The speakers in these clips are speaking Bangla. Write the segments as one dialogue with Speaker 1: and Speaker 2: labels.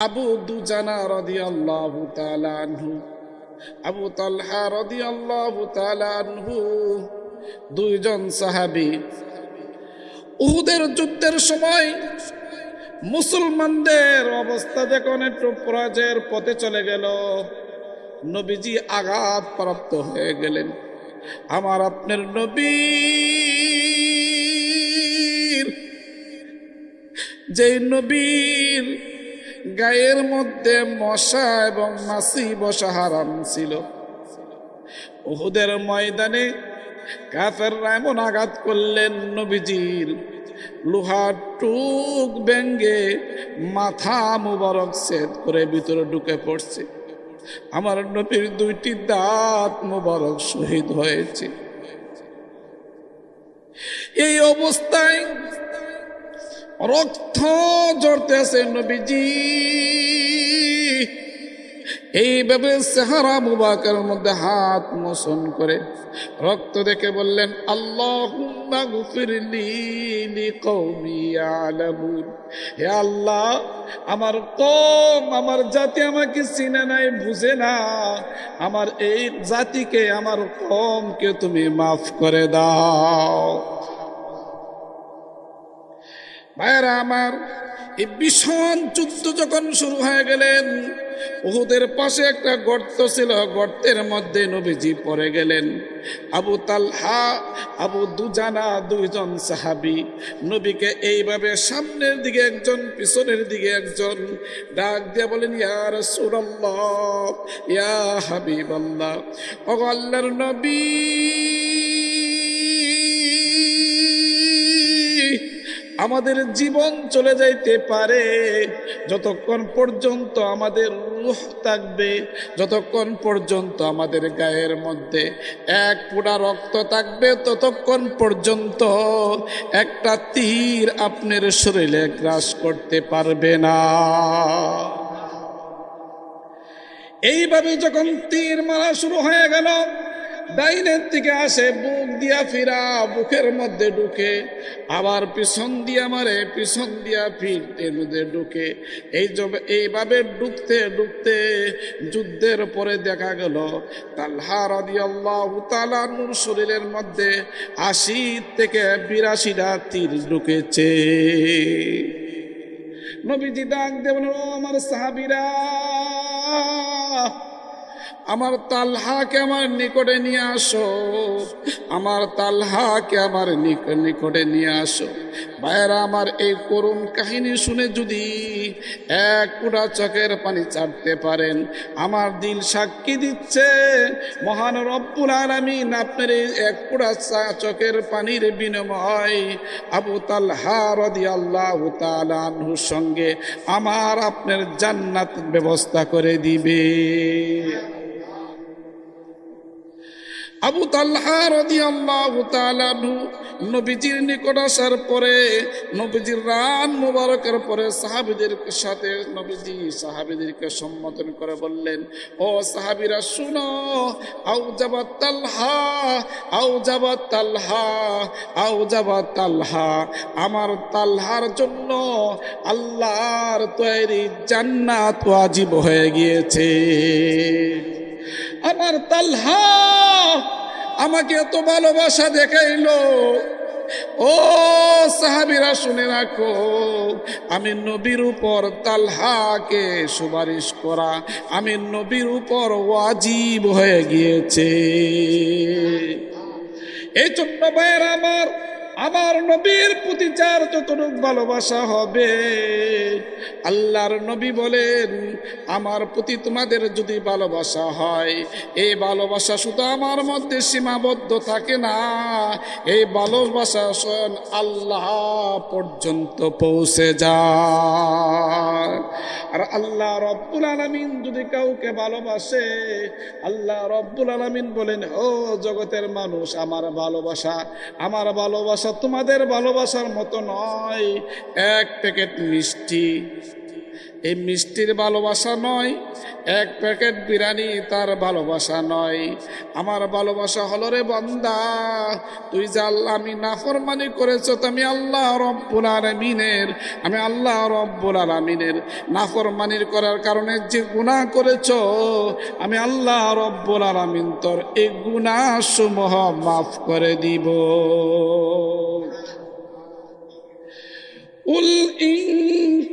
Speaker 1: আবু দুজানা রাদিয়াল্লাহু তাআলা আনহু, আবু তালহা রাদিয়াল্লাহু তাআলা আনহু, দুইজন সাহাবি। উহুদের যুদ্ধের সময় মুসলমানদের অবস্থা যখন একটু পরাজয়ের পথে চলে গেল। নবীজি আঘাত প্রাপ্ত হয়ে গেলেন। আমার আপনার নবীর যে নবীর গায়ের মধ্যে মশা এবং মাছি বসা হারাম ছিল। উহুদের ময়দানে কাফের এমন আঘাত করলেন নবীজির লোহার টুক ব্যঙ্গে মাথা মুবারক সেদ করে ভিতরে ঢুকে পড়ছে। আমার নবীর দুইটি দাঁত মুবারক শহীদ হয়েছে। এই অবস্থায় রক্ত জড়তেছে নবীজি। এইভাবে সেহারা মুবাকের মধ্যে হাত মোশন করে রক্ত দেখে বললেন আল্লাহ হে আল্লাহ, আমার কম আমার জাতি আমাকে চিনে নাই, বুঝে না। আমার এই জাতিকে, আমার কমকে তুমি মাফ করে দাও। ভাইয়েরা আমার, এই ভীষণ যুদ্ধ যখন শুরু হয়ে গেলেন, উহুদের পাশে একটা গর্ত ছিল, গর্তের মধ্যে নবীজি পড়ে গেলেন। আবু তালহা, আবু দুজানা দুইজন সাহাবি, নবীকে এইভাবে সামনের দিকে একজন, পিছনের দিকে একজন ডাক দিয়ে বলেন ইয়ার রাসূলুল্লাহ, ইয়া হাবিবাল্লাহ ও আল্লাহর নবী আমাদের জীবন চলে যাইতে পারে। যতক্ষণ পর্যন্ত আমাদের রুহ থাকবে, যতক্ষণ পর্যন্ত আমাদের গায়ের মধ্যে এক পুরা রক্ত থাকবে, ততক্ষণ পর্যন্ত একটা তীর আপনার শরীরে গ্রাস করতে পারবে না। এইভাবে যখন তীর মারা শুরু হয়ে গেল ডাইনের দিকে আসে, বুক দিয়া ফিরা, বুকের মধ্যে ঢুকে। আবার পিছন দিয়া মারে, পিছন দিয়া ফিরতে নদে ঢুকে। এই এইভাবে ঢুকতে ঢুকতে যুদ্ধের পরে দেখা গেল, তাল্হা রাদিয়াল্লাহু তাআলা নূর শরীরের মধ্যে আশি থেকে বিরাশিটা তীর ঢুকেছে। নবীজি ডাক দেবেন ও আমার সাহাবিরা আমার তালহাকে আমার নিকটে নিয়ে আসো। আমার তালহাকে আমার নিকটে নিয়ে আসো। ভাইয়েরা, আমার এই করুণ কাহিনী শুনে যদি এক কুড়া চোখের পানি চাটতে পারেন, আমার দিল সাক্ষী দিচ্ছে, মহান রব্বুল আলামিন আপনার এই এক কুড়া চা- চোখের পানির বিনিময় আবু তালহা রাদিয়াল্লাহু তাআলা আনহুর সঙ্গে আমার আপনার জান্নাত ব্যবস্থা করে দিবে। আবু রাদিয়াল্লাহু তাআলা আনহু নবীজির নিকট আসার পরে, নবীজির রান মুবারকের পরে সাহাবীদের সাথে নবীজি সাহাবীদেরকে সম্বোধন করে বললেন, ও সাহাবিরা, শুনো আউ জাবাত তালহা আউ জাবাত তালহা আউ জাবাত তালহা। আমার তালহার জন্য আল্লাহর তৈরি জান্নাত ওয়াজিব হয়ে গিয়েছে। আমার তালহা আমাকে এত ভালোবাসা দেখাইলো। ও সাহাবিরা শুনে রাখো, আমি নবীর উপর তালহাকে সুপারিশ করা, আমি নবীর উপর ওয়াজিব হয়ে গিয়েছে। এই ভাইয়ের আমার আমার নবীর প্রতি যার যতটুক ভালোবাসা হবে, আল্লাহর নবী বলেন, আমার প্রতি তোমাদের যদি ভালোবাসা হয়, এই ভালোবাসা শুধু আমার মধ্যে সীমাবদ্ধ থাকে না, এই ভালোবাসা স্বয়ং আল্লাহ পর্যন্ত পৌঁছে যায়। আর আল্লাহ রব্বুল আলমিন যদি কাউকে ভালোবাসে, আল্লাহ রব্বুল আলমিন বলেন, ও জগতের মানুষ, আমার ভালোবাসা আমার ভালোবাসা তোমাদের ভালোবাসার মতো নয়। এক প্যাকেট মিষ্টি এই মিষ্টির ভালোবাসা নয়, এক প্যাকেট বিরিয়ানি তার ভালোবাসা নয়। আমার ভালোবাসা হলো রে বন্দা, তুই যা আল্লাহ আমি নাফরমানি করেছ তুমি আল্লাহ রব্বুল আলমিনের, আমি আল্লাহ রব্বুল আলমিনের নাফরমানির করার কারণে যে গুণা করেছ, আমি আল্লাহ রব্বুল আলমিন তোর এই গুণাসমূহ মাফ করে দিব। উল ইং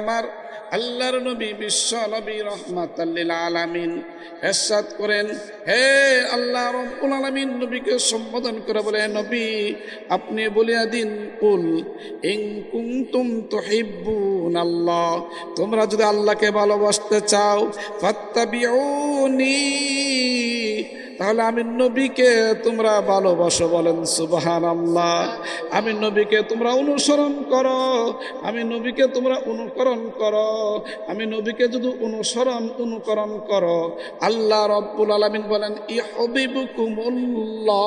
Speaker 1: আমার আল্লাহর নবী বিশ্ব নবী আলামিন করেন, হে আল্লাহ রব্বুল নবীকে সম্বোধন করে বলে, নবী, আপনি বলিয়া দিন, কুল ইন কুনতুম তুহিব্বুন আল্লাহ, তোমরা যদি আল্লাহকে ভালোবাসতে চাও, ফাত্তাবিউনি। তাহলে আমি নবীকে তোমরা ভালোবাসো বলেন সুবাহান আল্লাহ আমি নবীকে তোমরা অনুসরণ করো। আমি নবীকে তোমরা অনুকরণ করো। আমি নবীকে যদি অনুসরণ, অনুকরণ করো, আল্লাহ রব্বুল আলমিন বলেন ই হবিবুকুমুল্লাহ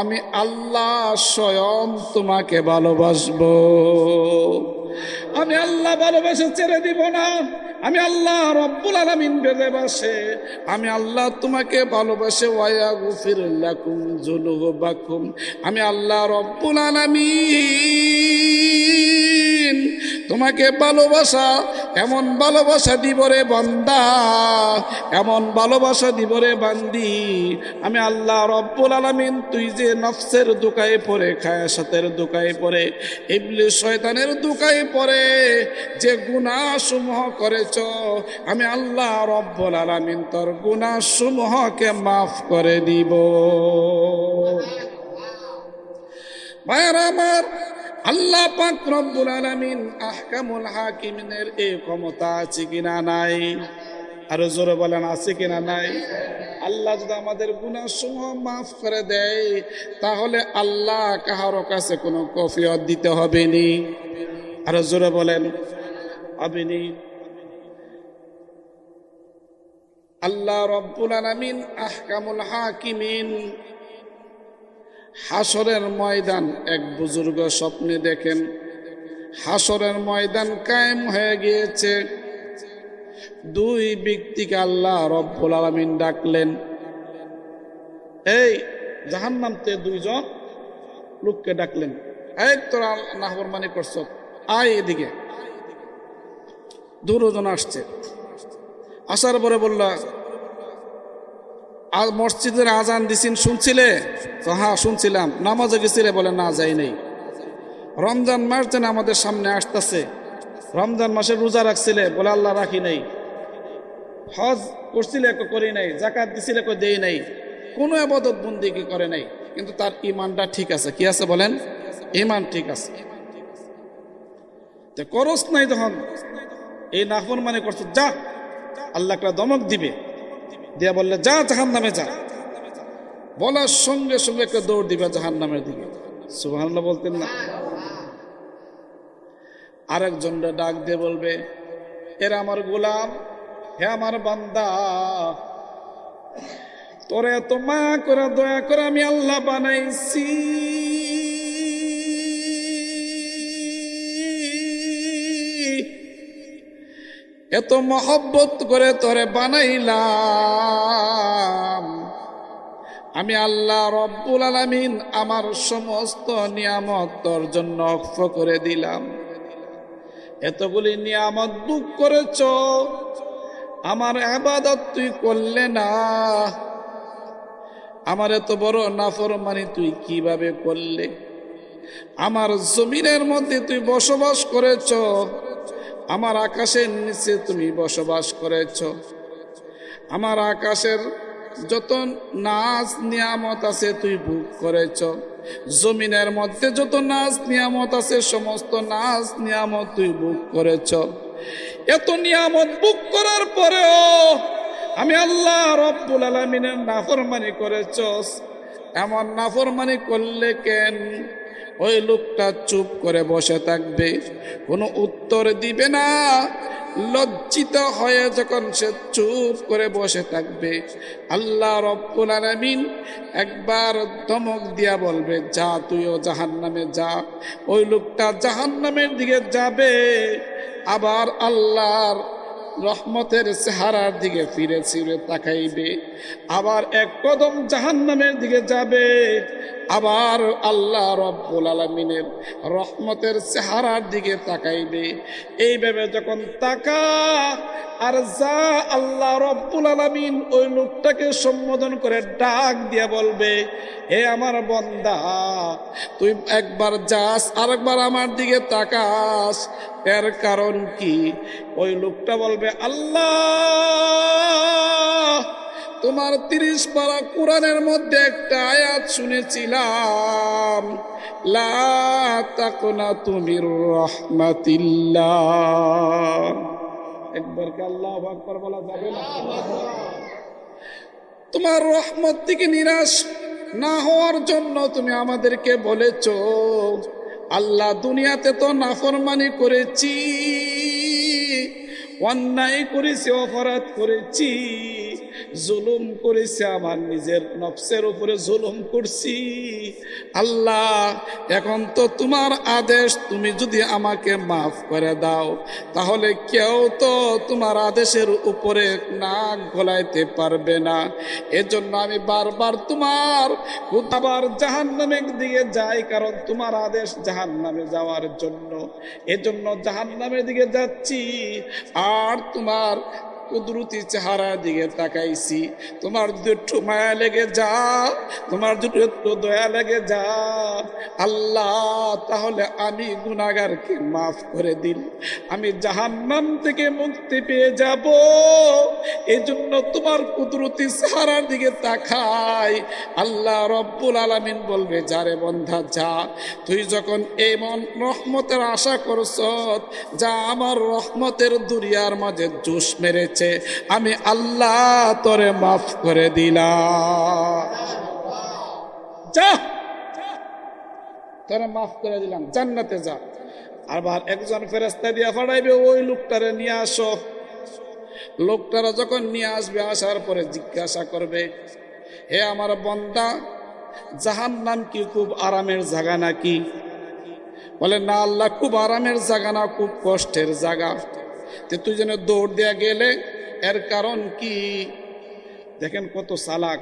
Speaker 1: আমি আল্লাহ স্বয়ং তোমাকে ভালোবাসবো। আমি আল্লাহ ভালোবেসে ছেড়ে দিব না। আমি আল্লাহ রব্বুল আলামিন বাসে। আমি আল্লাহ তোমাকে ভালোবাসে ওয়া গুফির লাকুম বাকুম আমি আল্লাহ রব্বুল আলমিন তোমাকে ভালোবাসা এমন ভালোবাসা দিব রে বান্দা, এমন ভালোবাসা দিব রে বান্দি। আমি আল্লাহ রব্বুল আলামিন, তুই যে নফসের দোকায় পড়ে, খায়াসাতের দোকায় পড়ে ইবলি শয়তানের দোকায় পড়ে, যে গুনাহসমূহ করেছ, আমি আল্লাহ রব্বুল আলামিন তোর গুনাহসমূহকে মাফ করে দিব। ভাইয়ার আমার আল্লাহ পাক রব্বুল আলামিন আহকামুল হাকিমিনের এই ক্ষমতা আছে কিনা নাই? আরও জোরে বলেন, আছে কিনা নাই? আল্লাহ যদি আমাদের গুণাসমূহ মাফ করে দেয়, তাহলে আল্লাহ কাহারো কাছে কোনো কফিয়ত দিতে হবে নি? আরও জোরে বলেন, হবে নি? আল্লাহ রব্বুল আলামিন আহকামুল হাকিমিন হাসরের ময়দান এক বুজুর্গ স্বপ্নে দেখেন। হাসরের ময়দান কায়েম হয়ে গিয়েছে। দুই ব্যক্তিকে আল্লাহ রব্বুল আলমিন ডাকলেন। এই জাহান নামতে দুইজন লোককে ডাকলেন। এই তোরা মানে করছ? আয় এদিকে। দুজন আসছে। আসার পরে বলল আর মসজিদের আজান দিছিন, শুনছিলে? তো হ্যাঁ শুনছিলাম। নামাজে গেছিলে বলে না, যাই নাই। রমজান মাস যেন আমাদের সামনে আসতেছে। রমজান মাসে রোজা রাখছিলে বলে আল্লাহ রাখি নাই। হজ করছিলে করি নাই জাকাত দিছিলে কো দেই নাই। কোনো আবাদত বন্দি কি করে নাই? কিন্তু তার ইমানটা ঠিক আছে। কি আছে বলেন? ইমান ঠিক আছে। করস নাই তখন। এই নাফর মানে করছ, যা, আল্লাহ একটা দমক দিবে। দিয়া বললে, যা জাহান নামে যা। বলার সঙ্গে সঙ্গে একটা দৌড় দিবে জাহান নামের দিকে। সুবাহ বলতেন না। আরেকজনটা ডাক দিয়ে বলবে, এরা আমার গোলাম, হে আমার বান্দা। তোরে এত মায়া করে দয়া করে আমি আল্লাহ বানাইছি। এত মহব্বত করে তোরে বানাইলাম। আমি আল্লাহ রব্বুল আলামিন আমার সমস্ত নিয়ামত তোর জন্য অক্ষ করে দিলাম। এতগুলি নিয়ামত বুক করেছ, আমার আবাদত তুই করলে না। আমার এত বড় নাফরমানি তুই কীভাবে করলে? আমার জমিনের মধ্যে তুই বসবাস করেছ আমার আকাশের নিচে তুমি বসবাস করেছ। আমার আকাশের যত নাচ নিয়ামত আছে তুই ভোগ করেছ। জমিনের মধ্যে যত নাচ নিয়ামত আছে, সমস্ত নাচ নিয়ামত তুই ভোগ করেছ। এত নিয়ামত ভোগ করার পরেও আমি আল্লাহ রব্বুল আলমিনের নাফরমানি করেছ। এমন নাফরমানি করলে কেন? ওই লোকটা চুপ করে বসে থাকবে। কোনো উত্তর দিবে না। লজ্জিত হয়ে যখন সে চুপ করে বসে থাকবে, আল্লাহ রব্বুল একবার ধমক দিয়া বলবে, যা, তুইও জাহান নামে যা। ওই লোকটা জাহান নামের দিকে যাবে, আবার আল্লাহর রহমতের চেহারার দিকে ফিরে ফিরে তাকাইবে। আবার এক কদম জাহান্নামের দিকে যাবে। আবার আল্লাহ রব্বুল আলমিনের রহমতের চেহারার দিকে তাকাইবে। এইভাবে যখন তাকা, আর যা আল্লাহ রব্বুল আলমিন ওই লোকটাকে সম্বোধন করে ডাক দিয়ে বলবে, হে আমার বন্দা, তুই একবার যাস, আরেকবার আমার দিকে তাকাস। এর কারণ কি? ওই লোকটা বলবে, আল্লাহ তোমার তিরিশ পারা কোরআনের মধ্যে একটা আয়াত শুনেছিলাম, লা তাকনা তুমির রহমাতিল্লাহ। একবার কি আল্লাহ আকবার বলা যাবে তোমার রহমত থেকে নিরাশ না হওয়ার জন্য তুমি আমাদেরকে বলেছ, আল্লাহ দুনিয়াতে তো নাফরমানি করেছি। অন্যায় করেছি, অপরাধ করেছি, জুলুম করেছি, আমার নিজের নফসের উপরে জুলুম করছি। আল্লাহ, এখন তো তোমার আদেশ, তুমি যদি আমাকে মাফ করে দাও, তাহলে কেউ তো তোমার আদেশের উপরে নাক গলাইতে পারবে না। এজন্য আমি বারবার তোমার আবার জাহান দিকে যাই, কারণ তোমার আদেশ জাহান নামে যাওয়ার জন্য। এজন্য জাহান নামের দিকে যাচ্ছি আর তোমার কুদরতি চেহারা দিকে তাকাইছি। তোমার যদি একটু মায়া লেগে যা তোমার যদি একটু দয়া লেগে যা আল্লাহ, তাহলে আমি গুনাগারকে মাফ করে দিন আমি জাহান্নাম থেকে মুক্তি পেয়ে যাব। এই জন্য তোমার কুদরতি চেহারার দিকে তাকাই। আল্লাহ রব্বুল আলামিন বলবে, যারে বন্ধা যা, তুই যখন এই মন রহমতের আশা করছ, যা আমার রহমতের দুনিয়ার মাঝে জোশ মেরেছে আমি আল্লাহ তোরে মাফ করে দিলাম। যা তোরে মাফ করে দিলাম, জান্নাতে যা। আবার একজন ফেরেস্তা দিয়া ফাড়াইবে, ওই লোকটারে নিয়ে আসো। লোকটারা যখন নিয়ে আসবে, আসার পরে জিজ্ঞাসা করবে, হে আমার বন্দা জাহান নাম কি খুব আরামের জায়গা নাকি? বলে, না আল্লাহ, খুব আরামের জায়গা না, খুব কষ্টের জায়গা। যে তুই যেন দৌড় দেয়া গেলে, এর কারণ কি? দেখেন কত চালাক।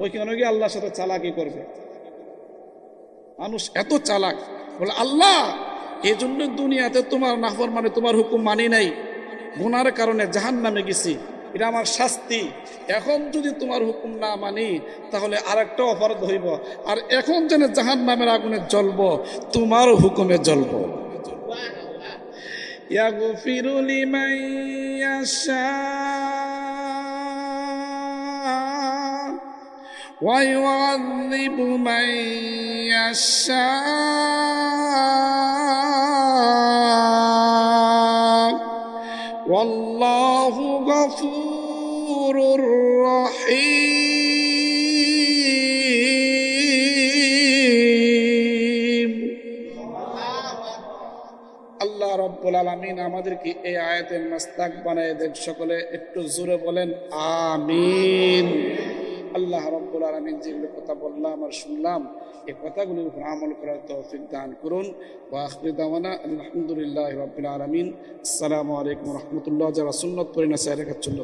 Speaker 1: ওইখানে গিয়ে আল্লাহর সাথে চালাকি করবে। মানুষ এত চালাক। বলে, আল্লাহ এই জন্য দুনিয়াতে তোমার নাফর মানে তোমার হুকুম মানি নাই। গুনার কারণে জাহান নামে গেছি। এটা আমার শাস্তি। এখন যদি তোমার হুকুম না মানি, তাহলে আর একটা অপরাধ হইব। আর এখন যেন জাহান নামের আগুনে জ্বলব, তোমার হুকুমে জ্বলব। يغفر لمن يشاء ويعذب من يشاء. والله غفور رحيم. আল্লাহ রব্বুল আলমিন আমাদেরকে এই আয়াতের মাস্তাক বানায় দেন। সকলে একটু জোরে বলেন, আমিন। আল্লাহ রব্বুল আলমিন যেগুলো কথা বললাম আর শুনলাম এই কথাগুলির উপর আমল করার তৌফিক দান করুন। আলহামদুলিল্লাহ রবিন আলমিন। আসসালামু আলাইকুম রহমতুল্লাহ যারা সুন্নত পরিণা সাইরেখার জন্য